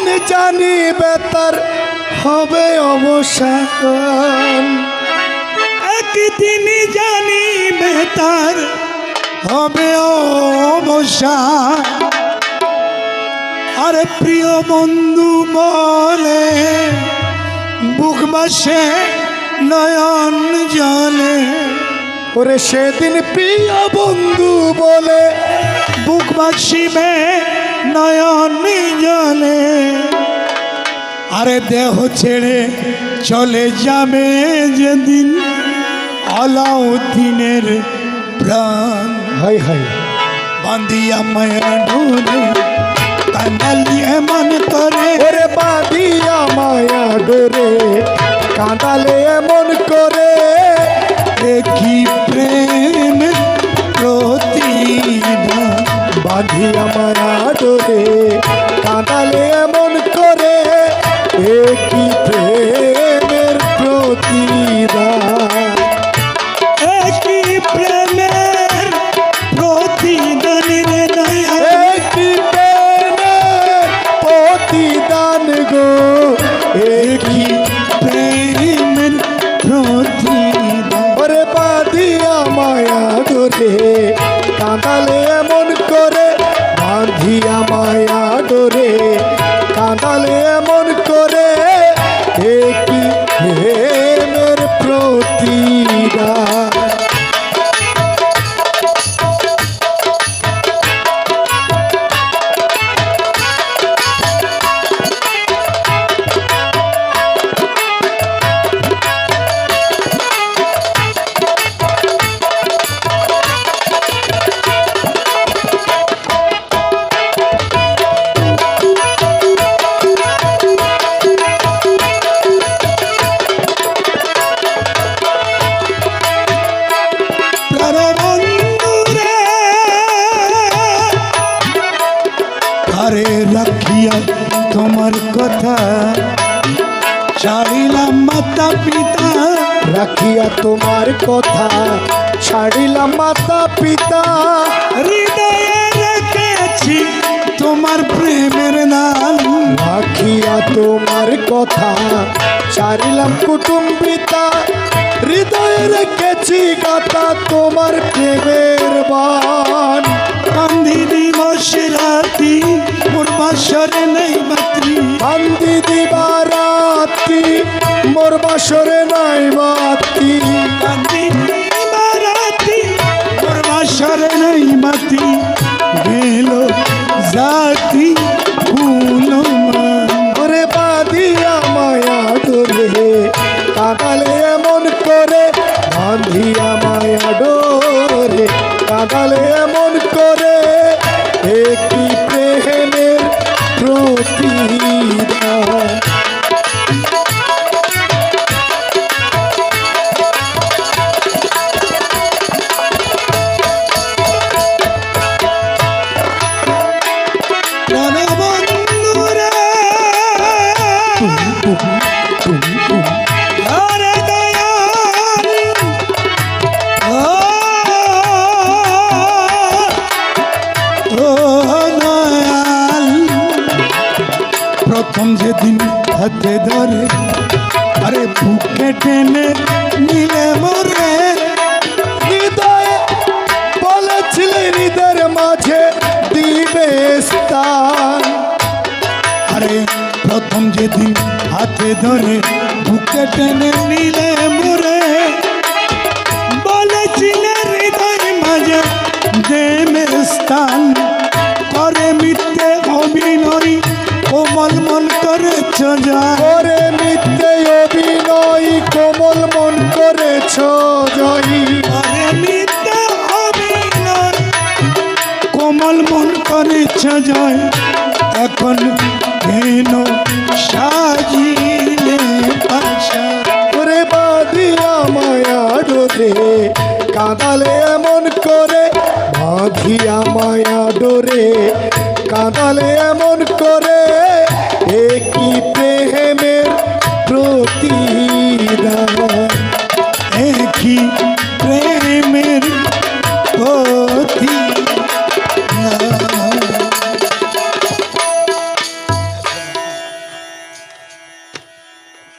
একদিন জানি বেতার হবে অবসান। একদিন জানি বেতার হবে অবসান। আর প্রিয় বন্ধু বলে, বুক বাসে নয়ন জলে। ওরে সেদিন প্রিয় বন্ধু বলে, বুক বাসিবে নয়ন জলে আরে দেহ ছেড়ে চলে যাবে যেদিন আলাউদ্দিনের প্রাণ। High high. বান্দিয়া মায়া ডোরে কান্দালি এমন করে। ওরে বাঁধিয়া মায়া ডোরে কাঁদালে মন করে। বাঁধিয়া মায়া ডোরে কাঁদালে এমন করে একই প্রেমের প্রতিদান একই প্রেমের প্রতিদান রে দয়া একই প্রেমের প্রতিদান গো একই প্রেমের প্রতিদান ওরে বাঁধিয়া মায়া ডোরে কাঁদালে এমন করে মায়া ডোরে কাঁদালে এমন করে একই প্রেমের চাইলাম মাতা পিতা। রাখিয়া তোমার কথা ছাড়িলাম মাতা পিতা। হৃদয়ে রেখেছি তোমার প্রেমের নাম। রাখিয়া তোমার কথা ছাড়িলাম কুটুম্বিতা। হৃদয়ে রেখেছি কথা তোমার প্রেমের বান। বাসরে নাই দিবারাতি মোর বাসরে নেই মাতৃ গেল জাতি ফুল বাঁধিয়া মায়া ডোরে কাঁদালে এমন করে বাঁধিয়া মায়া ডোরে কাঁদালে এমন করে একটি হাতে ধরে, আরে বুকে টেনে নিলে মরে। আরে প্রথম যেদিন হাতে ধরে বুকে টেনে নিলে মরে করেছ করে মিথ্যে অভিনয় কোমল মন করেছ জয়ী করে মিথ্যে অভিনয় কোমল মন করেছ জয় এখন কেন সাজিলে পাশা ওরে বাঁধিয়া মায়া ডোরে কাঁদালে এমন করে বাঁধিয়া মায়া ডোরে কাঁদালে এমন করে